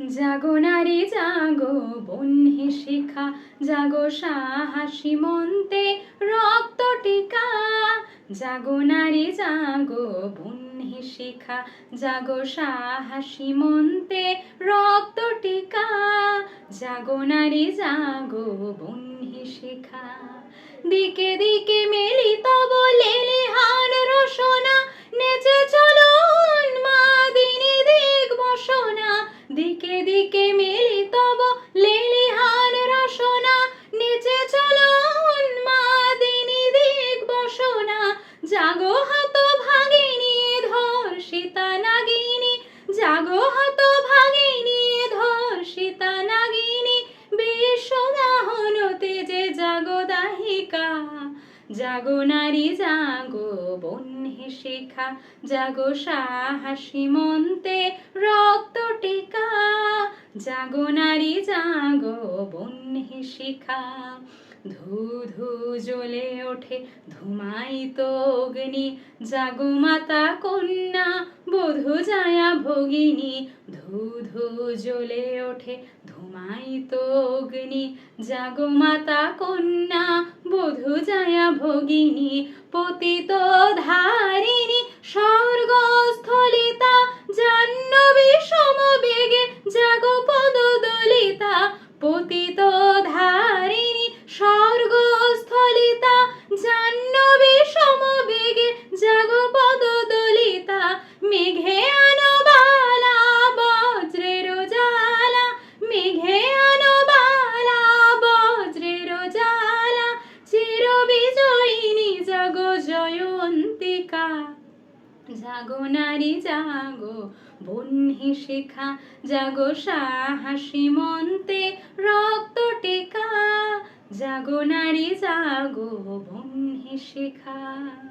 জাগো নারী, জাগো বন্যে শিখা, জাগো সাহসী মন্তে রক্ত টিকা। জাগো নারী, জাগো বন্যে শিখা, জাগো সাহসী মন্তে রক্ত টিকা। জাগো নারী, জাগো বন্যে শিখা। দিকে দিকে মেলিত হাত ভাগিনী ধর্ষিতা নাগিনী বিশ্বদাহন যে জাগো দাহিকা জাগো নারী, জাগো বন্যে শিখা, জাগো সাহসী মন্তে রক্ত টিকা। জাগো নারী, জাগো বন্যে শিখা ধু ধু জ্বলে ওঠে ধুমায়িত অগ্নি। জাগো মাতা কন্যা, বধূ জায়া ভগিনী। ধু ধু জ্বলে ওঠে ধুমায়িত অগ্নি। জাগো মাতা কন্যা, বধু জায়া ভগিনী। পতিত ধারিণী পতিত ধারিণী স্বর্গস্থলিতা, জাহ্নবী সমবেগে জাগো পদ দলিতা, মেঘে আনো বালা বজ্রের জালা মেঘে আনো বালা জয়ন্তিকা। জাগো নারী, জাগো। বন্যে শিখা, জাগো সাহাসি মন্তে রক্ত টেকা। জাগো নারী, জাগো বন্যে শিখা।